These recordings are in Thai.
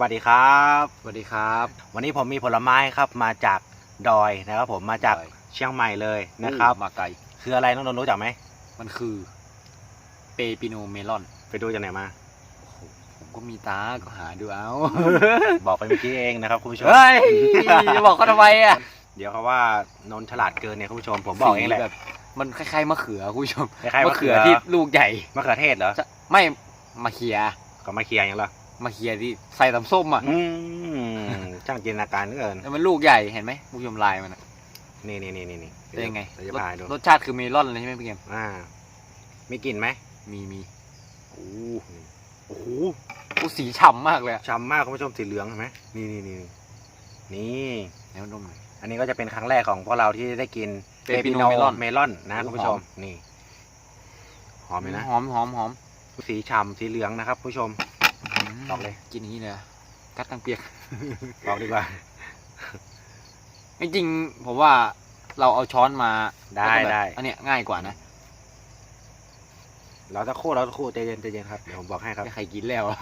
วัสดีครับ สวัสดีครับ วันนี้ผมมีผลไม้ครับมาจากดอยนะครับผมมาจากดอย เชียงใหม่เลยนะครับ มาไกล คืออะไรน้องนนท์รู้จักไหมมันคือ เปปิโนเมลอน ไปดูจากไหนมา โอ้โห ผมก็มีตา ก็หาดูเอา บอกไปเมื่อกี้เองนะครับคุณผู้ชม เฮ้ย จะบอกเขาทำไมอะเดี๋ยวเขาว่านนท์ฉลาดเกินเนี่ยคุณผู้ชมผมบอกเองแหละ สีแบบมันคล้ายๆมะเขือคุณผู้ชมคล้ายๆมะเขือ ที่ลูกใหญ่ มะเขือเทศเหรอจะไม่มะเขียก็มาเคลียร์อย่างเหรอ มะเขียที่ใส่ตำส้มอะอืมช่างจินตนาการเหลือเกินแล้วมันลูกใหญ่เห็นไหมคุณผู้ชมลายมันอะนี่นี่นี่นี่นี่เป็นยังไงเดี๋ยวจะรสพาให้ดูรสชาติคือเมลอนเลยใช่ไหมพี่เกมอ่า มีกลิ่นไหมมีมีโอ้โหโอ้โหโอ้สีฉ่ำมากเลยอะช้ำมากคุณผู้ชมสีเหลืองเห็นไหมนี่นี่นี่นี่ ไหนมันดมหน่อย อันนี้ก็จะเป็นครั้งแรกของพวกเราที่ได้กิน Pepino Pepino Melon Melon นะโอ้คุณผู้ชมหอมนี่ หอมเลยนะ หอมหอมหอม สีฉ่ำสีเหลืองนะครับ ผู้ชม มตอกเลย กินอย่างนี้เลยอะกัดตังเปียกบอกดีกว่าจริงๆผมว่าเราเอาช้อนมาได้แล้วก็แบบได้ อันเนี้ยง่ายกว่านะเราจะคู่เราจะคู่ใจเย็นใจเย็นครับเดี๋ยวผมบอกให้ครับไม่ใครกินแล้วอะ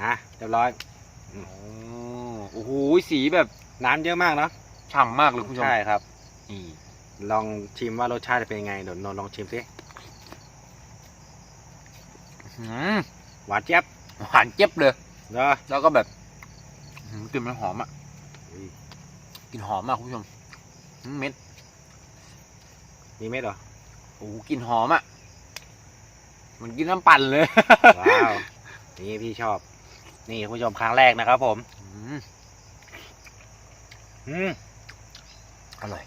นะเรียบร้อย โอ้โหสีแบบน้ำเยอะมากเนาะฉ่ำมากเลยคุณผู้ชมใช่ครับ นี่ลองชิมว่ารสชาติจะเป็นยังไงเดี๋ยวนนท์ลองชิมสิ หืมหวานเจี๊ยบหวานเจี๊ยบเลย เนาะแล้วก็แบบหืมกลิ่นมันหอมอะกลิ่นหอมมากคุณผู้ชมหืมเม็ดมีเม็ดเหรอโอ้โหกลิ่นหอมอะเหมันกินน้ำปั่นเลย ว้าว นี่พี่ชอบ นี่คุณผู้ชมครั้งแรกนะครับผม อืมอืมอร่อย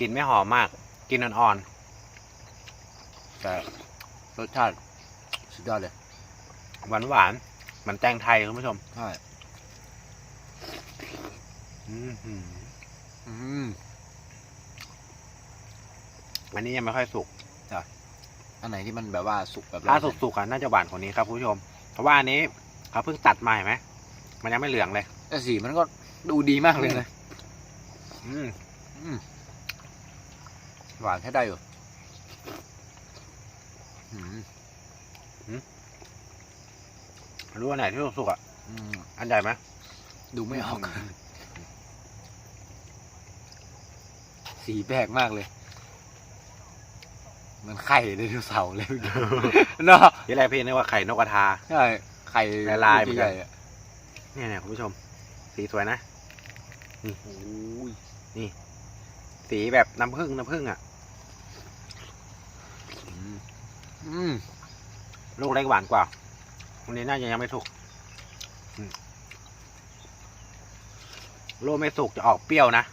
กลิ่นไม่หอมมากกลิ่นอ่อนแต่ รสชาติสุดยอดเลยๆหวานหวานๆเหมือนแตงไทยคุณผู้ชมใช่อืมหืออืมอันนี้ยังไม่ค่อยสุกอันไหนที่มันแบบว่าสุกแบบถ้าสุกๆอะน่าจะหวานกว่านี้ครับคุณผู้ชม เพราะว่าอันนี้เขาเพิ่งตัดมาเห็นไหมมันยังไม่เหลืองเลย แต่สีมันก็ดูดีมากเลยนะอืมอืมหวานแค่ได้อยู่อืม รู้อันไหนที่สุกๆอะอืมอันใหญ่ไหมดูไม่ออก สีแปลกมากเลยเหมันไข่ไดโนเสาร์เลยเนาะที่แรกพี่นึกว่าไข่นกกระทาใช่ไข่ลายๆเหมือนกันใหญ่ๆอะเนี่ยเนี่ยคุณผู้ชม สีสวยนะโอ้ยสีแบบน้ำผึ้งน้ำผึ้งอะ อืม อืมลูกเล็กหวานกว่าอันนี้น่าจะยังไม่สุกอืมลูกไม่สุกจะออกเปรี้ยวนะ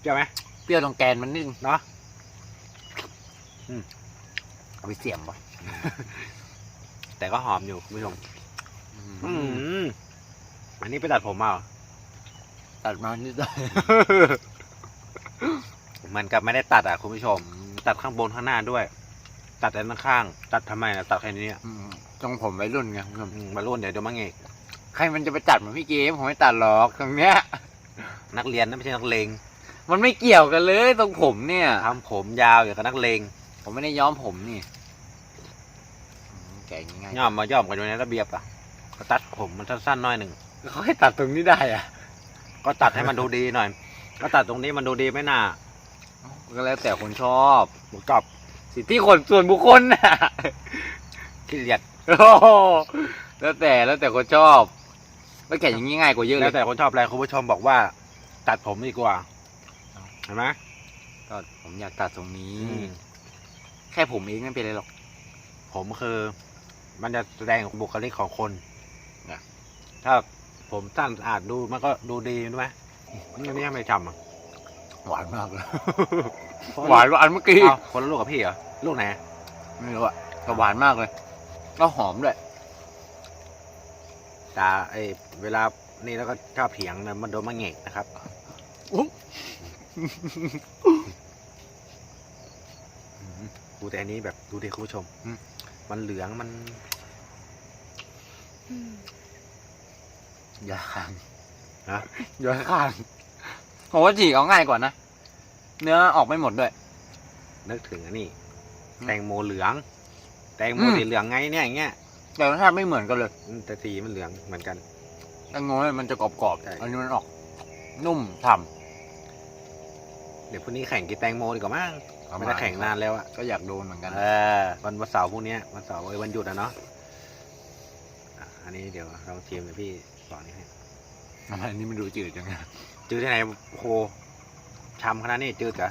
เปรี้ยวไหมเปรี้ยวตรงแกนมันนิดนึงเนาะเอาไปเสียมป่ะแต่ก็หอมอยู่คุณผู้ชมอือืมมอันนี้ไปตัดผมมาเหรอตัดมานิดหน่อยเหมือนกับไม่ได้ตัดอะคุณผู้ชม ตัดข้างบนข้างหน้าด้วย ตัดแต่ข้างๆตัดทำไมนะตัดแค่นี้อะอืมตรงผมวัยรุ่นไงคุณผู้ชมอืมมารุ่นเดี๋ยวเดี๋ยวมาเงกใครมันจะไปตัดเหมือนพี่เกมผมไม่ตัดหรอกตรงเนี้ย นักเรียนนะไม่ใช่นักเลงมันไม่เกี่ยวกันเลยตรงผมเนี่ย ทำผมยาวอย่างกับนักเลงผมไม่ได้ย้อมผมนี่อืมแกะง่ายย่อมมาย่อมกันอยู่ในระเบียบอะก็ตัดผมมันสั้นๆหน่อยหนึ่งๆเขาให้ตัดตรงนี้ได้อะก็ตัดให้มันดูดีหน่อย ก็ตัดตรงนี้มันดูดีไม่น่าก็แล้วแต่คนชอบ หมูกรอบ สิทธิคนส่วนบุคคลน่ะที่เรียดโอ้โหแล้วแต่แล้วแต่คนชอบแล้วแกะอย่างนี้ง่ายกว่าเยอะเลแล้วยแต่คนชอบอะไรคุณผู้ชมบอกว่า ตัดผมดีกว่า เห็นไหมก็ผมอยากตัดตรงนี้ อืมแค่ผมเองไม่เป็นไรหรอก ผมคือ มันจะแสดงบุคลิกของคนนะถ้าผมสั้นสะอาดดูมันก็ดูดีใช่ไหมนี่นี่ไม่จำอะ หวานมากเลย หวานกว่าอันเมื่อกี้อ้าวคนละลูกกับพี่เหรอลูกไหนไม่รู้อะแต่หวานมากเลยก็หอมด้วยตาไอเวลานี่แล้วก็ชอบเถียงนะมันโดนมันเงกนะครับอุ๊ยดูแต่อันนี้แบบดูดิคุณผู้ชมอืมมันเหลืองมันยาคางฮะยาคางผมว่าฉีกเอาง่ายกว่านะ เนื้อออกไม่หมดด้วย นึกถึงอันนี้ อืม แตงโมเหลืองแแตงโมอืมสีเหลืองไงเนี่ยอย่างเงี้ยแต่รสชาติไม่เหมือนกันเลยอืมแต่สีมันเหลืองเหมือนกัน แตงโมเนี่ยมันจะกรอบใช่ ๆอันนี้มันออก นุ่มฉ่เดี๋ยวพรุ่งนี้แข่งกินแตงโมดีกว่ามั้งำไม่ได้แข่งนานแล้วอะก็อยากโดนเหมือนกัน เออวันวันเสาร์พรุ่งนี้วันเสาร์เอ้ยวันหยุดอะเนาะอะอันนี้เดี๋ยวเราทีมเดี๋ยวพี่สอนนี่ให้ทำไมอันนี้มันดูจืดจังอะจืดที่ไหนโอ้โห ชำขนาดนี้จืดกะ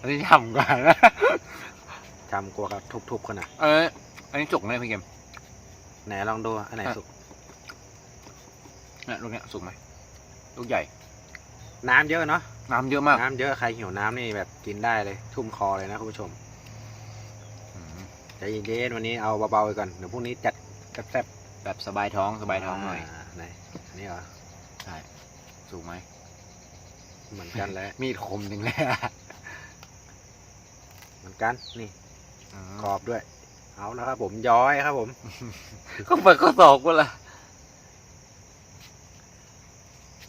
อันนี้ฉ่ำกว่านะชำกลัวกับทุบๆขนาดเอออันนี้จุกไหมพี่เกมไหนลองดูอันไหนอะสุกเนี่ยลูกเนี้ยสุกไหมลูกใหญ่ น้ำเยอะเนาะน้ำเยอะมากน้ำเยอะใครหิวน้ำนี่แบบกินได้เลย ทุ่มคอเลยนะคุณผู้ชมอืมใจเย็นๆวันนี้เอาเบาๆไปก่อนเดี๋ยวพรุ่งนี้จัดแซ่บแบบสบายท้องสๆบายท้องหน่อยาไหนอันนี้เหรอใช่สุกไหม เหมือนกันแหล้วมีดคมจริงเลยอะเหมือนกันนี่อืมกรอบด้วย เอาแล้วครับผมย้อยครับ ผมก็เปิดข้อศอกกูละ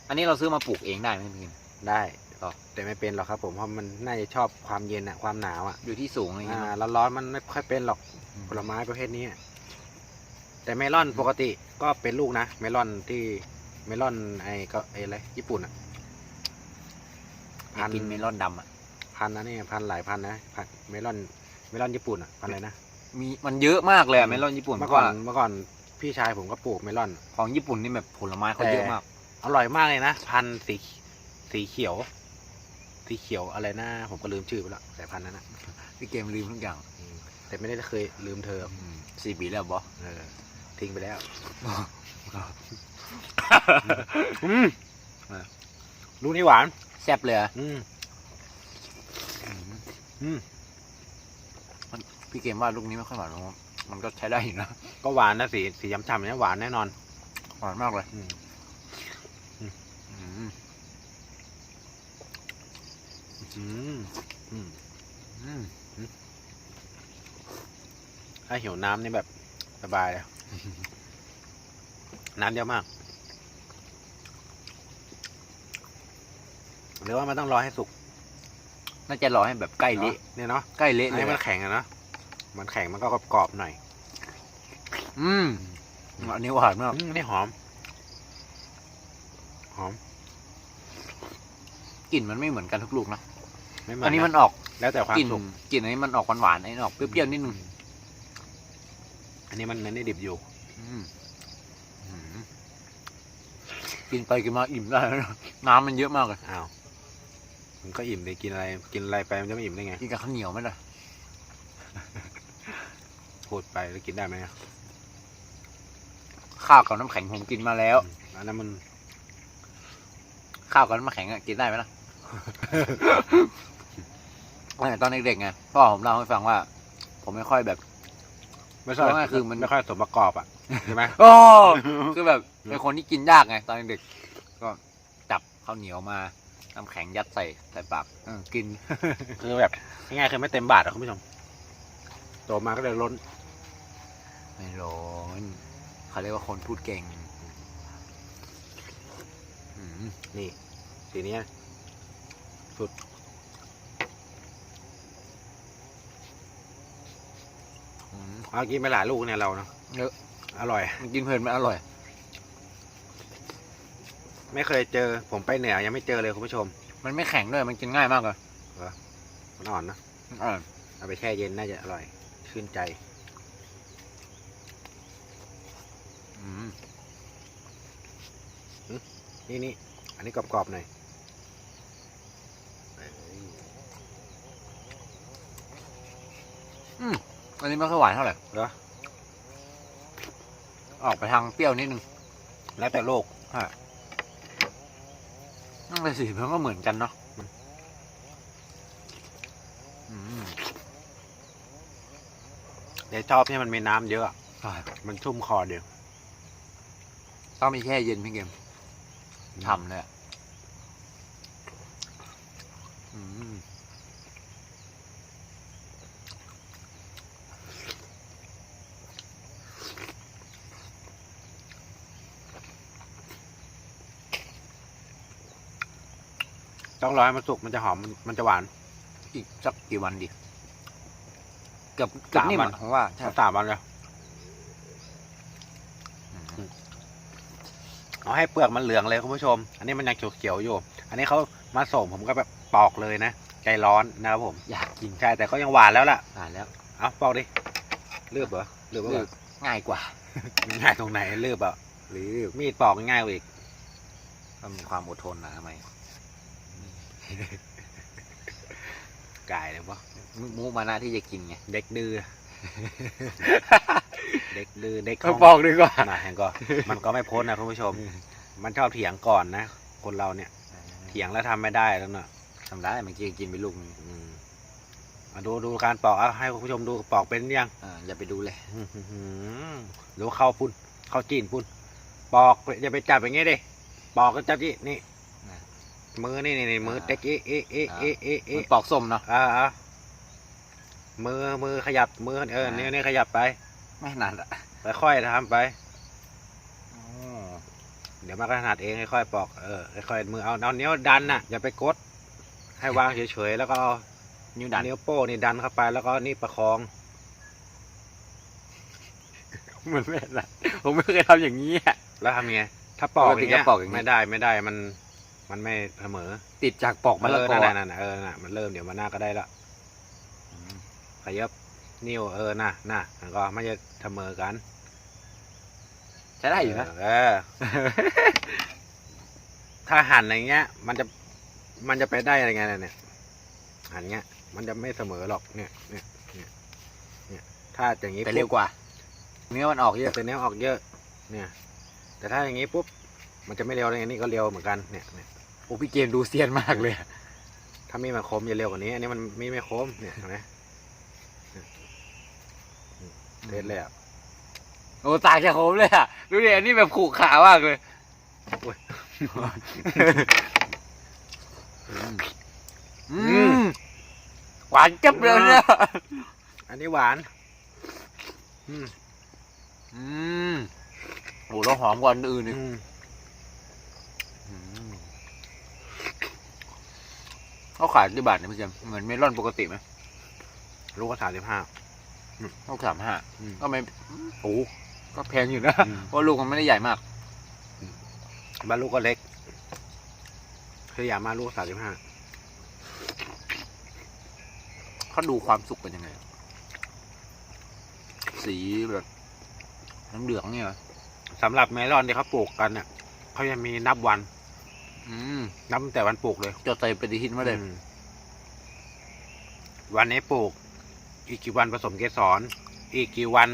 อันนี้เราซื้อมาปลูกเองได้ไหมพี่เกมได้อ๋อแต่ไม่เป็นหรอกครับ ผมเพราะมันน่าจะชอบความเย็นอะความหนาวอะอยู่ที่สูงอะไรอย่างเงี้ยอ่าเนอะร้อนๆมันไม่ค่อยเป็นหรอกผลไม้ประเภทนี้อะแต่เมลอนปกติก็เป็นลูกนะเมลอนที่เมลอนไอ้ก็ไอ้อะไรญี่ปุ่นอะ อยากกินเมลอนดำอะพันนะนี่พันหลายพันนะพันเมลอนเมลอนญี่ปุ่นอะพันอะไรนะมีมันเยอะมากเลยอะเมลอนญี่ปุ่นเมื่อเพก่ราะอนว่าเมื่อก่อนพี่ชายผมก็ปลูกเมลอน ของญี่ปุ่นนี่แบบผลไม้เขาเยอะมาก อร่อยมากเลยนะ พันธุ์สีสีเขียว สีเขียวอะไรนะผมก็ลืมชื่อไปแล้วแต่พันธุ์นั้นนะพี่เกมลืมทุกอย่างอืมแต่ไม่ได้เคยลืมเธออืมสี่ปีแล้วบอเออทิ้งไปแล้วอือืมอะลูกนี้หวาน แซ่บเลยอะอืมอืมอืมมันพี่เกมว่าลูกนี้ไม่ค่อยหวานหรอกมันก็ใช้ได้อยู่นะก็หวานนะสีสีช้ำๆเนี่ยหวานแน่นอน หวานมากเลยอืมอืมอืมอืมอืมถ้าหิวน้ำนี่แบบสบายเลยน้ำเยอะมาก หรือว่ามันต้องรอให้สุกน่าจะรอให้แบบใกล้เละเนี่ยเนาะใกล้เละอันเลยนี้มันอะแข็งอะเนาะมันแข็งมันก็กรอบๆหน่อยอืมอันนี้หวานมากอืมนี่หอม หอมกลิ่นมันไม่เหมือนกันทุกลูกนะไม่เหมือนอันนี้นะมันออกแล้วแต่ความกลิ่นสุกกลิ่นอันนี้มันออกหวานๆอันนี้ออกเปรี้ยวๆนิดนึงอันนี้มันเน้นได้ดิบอยู่อืมอืมกินไปกินมาอิ่มได้แล้วนะน้ำมันเยอะมากเลยอ้าว มันก็อิ่มเลยกินอะไร กินอะไรไปมันจะไม่อิ่มได้ไง กินกับข้าวเหนียวไหมล่ะพูดไปแล้วกินได้ไหมอะข้าวกับน้ำแข็งผมกินมาแล้ว อันนั้นมัน ข้าวกับน้ำแข็งอะกินได้ไหมล่ะ ตอนเด็กๆไงพ่อผมเล่าให้ฟังว่า ผมไม่ค่อยแบบ ไม่ใช่เอาง่ายคือมัน ไม่ค่อยสมประกอบอะใช่ไหม โอ้ คือแบบเป็นคนที่กินยากไง ตอนเด็กก็จับข้าวเหนียวมา น้ำแข็งยัดใส่ใส่ปากเออกิน คือแบบง่ายๆคือไม่เต็มบาทอะคุณผู้ชมโตมาก็เลยล้น ไม่ร้อนเขาเรียกว่าคนพูดเก่งอืมนี่สีนี้สุดเอากินไปหลายลูกเนี่ยเราเนาะเยอะ อร่อย มันกินเพลินมันอร่อย ไม่เคยเจอ ผมไปเหนือยังไม่เจอเลยคุณผู้ชม มันไม่แข็งด้วย มันกินง่ายมากเลยมันอ่อนนะอ่าเอาไปแช่เย็นน่าจะอร่อย ชื่นใจอืมนี่นี่ อันนี้กรอบๆหน่อยเอ้ยอันนี้ไม่ค่อยหวานเท่าไหร่เหรอออกไปทางเปรี้ยวนิดนึง แล้วแต่โลกนั่ นเลยสิมันก็เหมือนกันเนาะอืมเดี๋ยวชอบที่มันมีน้ำเยอะใช่มันชุ่มคอเดียว ต้องมีแช่เย็นพี่เกมทำเลยอะอืม ต้องรอให้มันสุกมันจะหอมมันมันจะหวาน อีกสักกี่วันดีเกือบเกือบสามนิ่มวัอะนผมว่าใช่สามวันเลยอืมเอาให้เปลือกมันเหลืองเลยคุณผู้ชม อันนี้มันยังเขียวๆอยู่ อันนี้เขามาส่งผมก็แบบปอกเลยนะใจร้อนนะครับผม อยากกินใช่แต่ก็ยังหวานแล้วล่ะอ่านแล้ว เอาปอกดิเลือบเหรอเลือบเหรเลืออกง่ายกว่า ง่ายตรงไหนเลือบอะหรือมีดปอกง่ายกว่าอีกมันมีความอดทนนะทำไม กายเลยวะมุมุมานะที่จะกินไง เด็กดื้อ เด็กดื้อ เด็กก็บอกดีกว่านะเห็นก็มันก็ไม่พ้นนะคุณผู้ชม มันชอบเถียงก่อนนะ คนเราเนี่ย เถียงแล้วทำไม่ได้แล้วเนอะทำได้เมื่อกี้กินไปลูกนึงอืมมาดูดูการปอกเอาให้คุณผู้ชมดูปอกเป็นยังอ่าอย่าไปดูเลยอื้อหือดูเข้าปุ่นเข้าจีนปุ่น ปอกอย่าไปจับอย่างงี้ดิปอกก็จับที่นี่นะ มือนี่นี่นี่มือเต็กเอ๊ะเอ๊ะเอ๊ะเอ๊ะเอ๊ะมันเอ๊ะปอกส้มเนาะอ่าอ่ามือมือขยับมือเอออ่านิ้วนี่ขยับไปไม่นานอะค่อยๆทำไปเดี๋ยวมันก็ถนัดเองค่อยๆปอกเออค่อยๆมือเอาเอานิ้วดันน่ะอย่าไปกด ให้วางเฉยๆแล้วก็เอานิ้วดันนิ้วโป้นี่ดันเข้าไปแล้วก็นี่ประคอง เหมือนไม่ละผมไม่เคยทำอย่างนี้อะ แล้วทำไงถ้าปอกปกติอย่างเงี้ยจะปอกอย่างงี้ ไม่ได้ไม่ได้มัน มันไม่เสมอติดจากปอกมะละเออกอนั่นน่ะนั่นน่ะเออน่ะมันเริ่มเดี๋ยวมันหน้าก็ได้ละอืมขยับนิ้วเออน่ะน่ะมันก็ไม่จะเสมอกันใช้ได้อยู่นะเออ ถ้าหั่นอย่างเงี้ย มันจะมันจะไปได้อะไรไงเนี่ยหั่นเงี้ย มันจะไม่เสมอหรอกเนี่ยเนี่ยเนี่ยเนี่ย ถ้าอย่างงี้แต่เร็วปุ๊บกว่า เนื้อมันออกเยอะแต่เนี้ยออกเยอะ เนี่ย แต่ถ้าอย่างงี้ปุ๊บมันจะไม่เร็วเลยนี่ก็เร็วเหมือนกันเนี่ยเนี่ย โอ้พี่เกมดูเซียนมากเลยอะถ้ามีดมันคมจะเร็วกว่านี้ อันนี้มันมีดไม่คมเนี่ยเห็นไหมเนี่ยเทสเลยอะโอ้ต่างจากผมเลยอะดูดิอันนี้แบบขู่ขามากเลยโอ้ยอืมหวานจับเลยเนี่ยอันนี้หวาน อืมอืมโอ้แล้วหอมกว่าอันอื่นอือีกม อืม เขาขายกี่บาทเนี่ยพี่เจมส์เหมือนเมลอนปกติไหมลูกก็สามสิบห้าเขาสามห้าอืมก็ไม่โอ้ก็แพงอยู่นะอืมเพราะลูกมันไม่ได้ใหญ่มากบ้านลูกก็เล็กคืออยากมาลูกสามสิบห้าเขาดูความสุกเป็นยังไงอะสีแบบเหลืองๆเนี่ยเหรอสำหรับเมลอนที่เขาปลูกกันเนี่ยเขาจะมีนับวัน อืมนับตั้งแต่วันปลูกเลย จดใส่ปฏิทินมาเลย อืมวันนี้ปลูก อีกกี่วันผสมเกสร อีกกี่วัน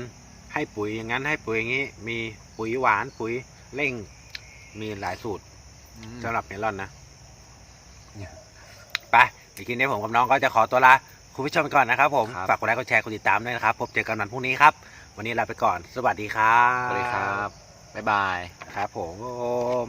ให้ปุ๋ยอย่างนั้นให้ปุ๋ยอย่างนี้ มีปุ๋ยหวานปุ๋ยเร่ง มีหลายสูตรอืมสำหรับเมลอนนะเนี่ยไปเดี๋ยวคลิปนี้ผมกับน้องก็จะขอตัวลาคุณผู้ชมไปก่อนนะครับผม ครับ ฝากกดไลค์กดแชร์กดติดตามด้วยนะครับ พบเจอกันวันพรุ่งนี้ครับ วันนี้ลาไปก่อน สวัสดีครับ สวัสดีครับ บ๊ายบาย ครับผม